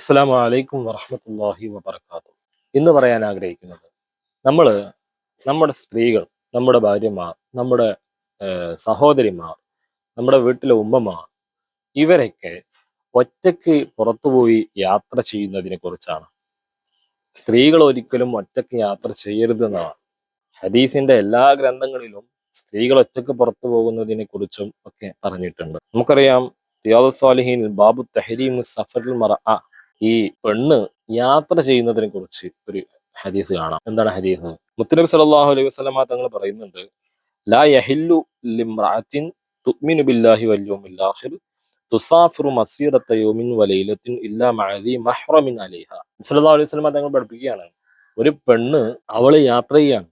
അസ്സാം വലൈക്കും വറഹമത്തല്ലാഹി വബർക്കാത്തു ഇന്ന് പറയാൻ ആഗ്രഹിക്കുന്നത് നമ്മൾ നമ്മുടെ സ്ത്രീകൾ നമ്മുടെ ഭാര്യമാർ നമ്മുടെ സഹോദരിമാർ നമ്മുടെ വീട്ടിലെ ഉമ്മമാർ ഇവരൊക്കെ ഒറ്റയ്ക്ക് പുറത്തുപോയി യാത്ര ചെയ്യുന്നതിനെ കുറിച്ചാണ്. സ്ത്രീകൾ ഒരിക്കലും ഒറ്റയ്ക്ക് യാത്ര ചെയ്യരുതെന്നാണ് ഹദീസിന്റെ എല്ലാ ഗ്രന്ഥങ്ങളിലും സ്ത്രീകൾ ഒറ്റയ്ക്ക് പുറത്തു പോകുന്നതിനെ കുറിച്ചും ഒക്കെ പറഞ്ഞിട്ടുണ്ട്. നമുക്കറിയാം റിയാദ് സ്വാലിഹീൻ ബാബു തഹരീം സഫറിൽ മറ ഈ പെണ്ണ് യാത്ര ചെയ്യുന്നതിനെ കുറിച്ച് ഒരു ഹദീസ് കാണാം. എന്താണ് ഹദീസ്? മുത്തനബി സല്ലല്ലാഹു അലൈഹി വസല്ലമ തങ്ങൾ പറയുന്നുണ്ട് ലാ യഹില്ലു ബില്ലാഹി വലൈലത്തിൻ ഇല്ലാ സല്ലല്ലാഹു അലൈഹി വസല്ലമ തങ്ങൾ പഠിപ്പിക്കുകയാണ് ഒരു പെണ്ണ് അവൾ യാത്ര ചെയ്യാണ്.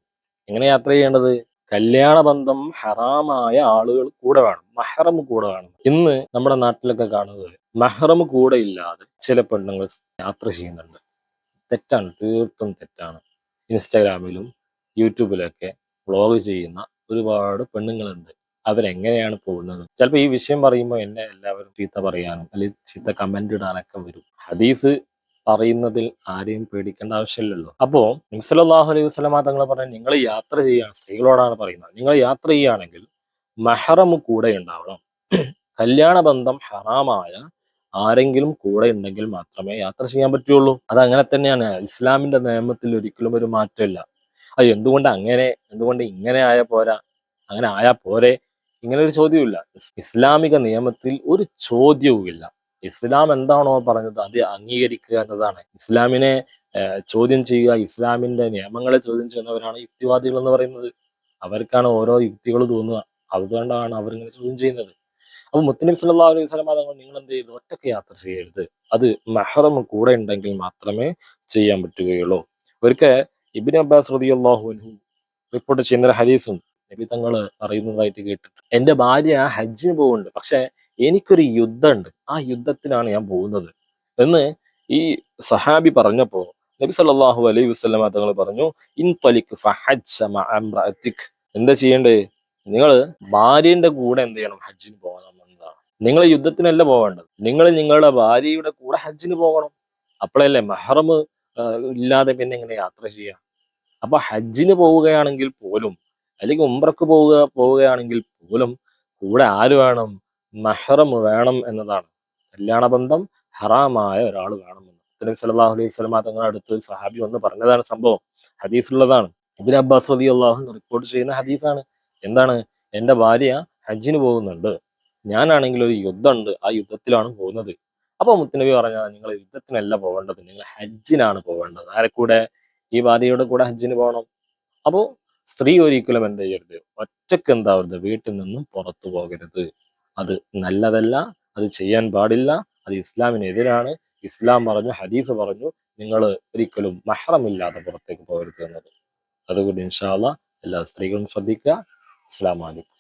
എങ്ങനെ യാത്ര ചെയ്യേണ്ടത്? കല്യാണ ബന്ധം ഹറാമായ ആളുകൾ കൂടെ വേണം മഹ്റം കൂടെ വേണം. ഇന്ന് നമ്മുടെ നാട്ടിലൊക്കെ കാണുന്നത് മഹ്റം കൂടെ ഇല്ലാതെ ചില പെണ്ണുങ്ങൾ യാത്ര ചെയ്യുന്നുണ്ട്. തെറ്റാണ് തീർത്തും തെറ്റാണ്. ഇൻസ്റ്റാഗ്രാമിലും യൂട്യൂബിലൊക്കെ വ്ളോഗ് ചെയ്യുന്ന ഒരുപാട് പെണ്ണുങ്ങളുണ്ട്. അവരെങ്ങനെയാണ് പോകുന്നത്? ചിലപ്പോൾ ഈ വിഷയം പറയുമ്പോൾ എന്നെ എല്ലാവരും ചീത്ത പറയാനും അല്ലെങ്കിൽ ചീത്ത കമന്റ് ഇടാനൊക്കെ വരും. ഹദീസ് പറയുന്നതിൽ ആരെയും പേടിക്കേണ്ട ആവശ്യമില്ലല്ലോ. അപ്പോ നിംസലാഹു അലൈഹി വസ്ലമ തങ്ങൾ പറഞ്ഞ നിങ്ങൾ യാത്ര ചെയ്യുകയാണ് സ്ത്രീകളോടാണ് പറയുന്നത്. നിങ്ങൾ യാത്ര ചെയ്യുകയാണെങ്കിൽ മെഹറം കൂടെ ഉണ്ടാവണം. കല്യാണ ബന്ധം ഹറാമായ ആരെങ്കിലും കൂടെ ഉണ്ടെങ്കിൽ മാത്രമേ യാത്ര ചെയ്യാൻ പറ്റുള്ളൂ. അത് അങ്ങനെ തന്നെയാണ്. ഇസ്ലാമിന്റെ നിയമത്തിൽ ഒരിക്കലും ഒരു മാറ്റമില്ല. അത് എന്തുകൊണ്ട് അങ്ങനെ എന്തുകൊണ്ട് ഇങ്ങനെ ആയ പോരാ അങ്ങനെ ആയാ പോരെ? ഇങ്ങനെ ഒരു ചോദ്യവും ഇല്ല ഇസ്ലാമിക നിയമത്തിൽ ഒരു ചോദ്യവുമില്ല. ഇസ്ലാം എന്താണോ പറഞ്ഞത് അത് അംഗീകരിക്കുക എന്നതാണ്. ഇസ്ലാമിനെ ചോദ്യം ചെയ്യുക ഇസ്ലാമിന്റെ നിയമങ്ങളെ ചോദ്യം ചെയ്യുന്നവരാണ് യുക്തിവാദികൾ എന്ന് പറയുന്നത്. അവർക്കാണ് ഓരോ യുക്തികൾ തോന്നുക. അതുകൊണ്ടാണ് അവരിങ്ങനെ ചോദ്യം ചെയ്യുന്നത്. അപ്പൊ മുത്തനബി സല്ലല്ലാഹു അലൈഹി വസല്ലം തങ്ങൾ നിങ്ങൾ എന്ത് ചെയ്തു? ഒറ്റയ്ക്ക് യാത്ര ചെയ്യരുത്. അത് മെഹറം കൂടെ ഉണ്ടെങ്കിൽ മാത്രമേ ചെയ്യാൻ പറ്റുകയുള്ളൂ. ഒരിക്കൽ ഇബിൻ അബ്ബാസ് റളിയല്ലാഹു അൻഹു റിപ്പോർട്ട് ചെയ്യുന്ന ഹദീസും നബി തങ്ങൾ പറയുന്നതായിട്ട് കേട്ടിട്ട് എന്റെ ഭാര്യ ഹജ്ജിന് പോകുന്നുണ്ട്. പക്ഷെ എനിക്കൊരു യുദ്ധമുണ്ട്. ആ യുദ്ധത്തിനാണ് ഞാൻ പോകുന്നത്. എന്ന് ഈ സഹാബി പറഞ്ഞപ്പോ നബി സല്ലാഹു അലൈ വസ്ലമ തങ്ങൾ പറഞ്ഞു ഇൻ പലിക്ക് എന്താ ചെയ്യണ്ടേ? നിങ്ങൾ ഭാര്യന്റെ കൂടെ എന്ത് ചെയ്യണം? ഹജ്ജിന് പോകണം എന്നതാണ് നിങ്ങൾ യുദ്ധത്തിനല്ല പോകേണ്ടത്. നിങ്ങൾ നിങ്ങളുടെ ഭാര്യയുടെ കൂടെ ഹജ്ജിന് പോകണം. അപ്പോഴല്ലേ മെഹറമ് ഇല്ലാതെ പിന്നെ എങ്ങനെ യാത്ര ചെയ്യാം? അപ്പൊ ഹജ്ജിന് പോവുകയാണെങ്കിൽ പോലും അല്ലെങ്കിൽ ഉംറക്ക് പോവുക പോവുകയാണെങ്കിൽ പോലും കൂടെ ആര് വേണം? മെഹ്റം വേണം എന്നതാണ്. കല്യാണ ബന്ധം ഹറാമായ ഒരാൾ വേണമെന്ന് നബി സല്ലല്ലാഹു അലൈഹി വസല്ലം തങ്ങളുടെ അടുത്ത് സഹാബി വന്ന് പറഞ്ഞതാണ് സംഭവം. ഹദീസുള്ളതാണ്. ഇബിൻ അബ്ബാസ് റതി അള്ളാഹു റിപ്പോർട്ട് ചെയ്യുന്ന ഹദീസാണ്. എന്താണ്? എന്റെ ഭാര്യ ഹജ്ജിന് പോകുന്നുണ്ട്. ഞാനാണെങ്കിൽ ഒരു യുദ്ധമുണ്ട്. ആ യുദ്ധത്തിലാണ് പോകുന്നത്. അപ്പൊ മുത്തനബി പറഞ്ഞാൽ നിങ്ങൾ യുദ്ധത്തിനല്ല പോകേണ്ടത് നിങ്ങൾ ഹജ്ജിനാണ് പോകേണ്ടത് ആരെ കൂടെ? ഈ ഭാര്യയുടെ കൂടെ ഹജ്ജിന് പോകണം. അപ്പോ സ്ത്രീ ഒരിക്കലും എന്ത് ചെയ്യരുത്. ഒറ്റയ്ക്ക് എന്താവരുത്? വീട്ടിൽ നിന്നും പുറത്തു പോകരുത്. അത് നല്ലതല്ല അത് ചെയ്യാൻ പാടില്ല അത് ഇസ്ലാമിനെതിരാണ്. ഇസ്ലാം പറഞ്ഞു ഹദീസ് പറഞ്ഞു നിങ്ങൾ ഒരിക്കലും മഹ്റമില്ലാതെ പുറത്തേക്ക് പോകരുത് എന്നത്. അതുകൊണ്ട് ഇൻഷാല്ല എല്ലാ സ്ത്രീകളും ശ്രദ്ധിക്കുക. അസ്സാം വലൈക്കും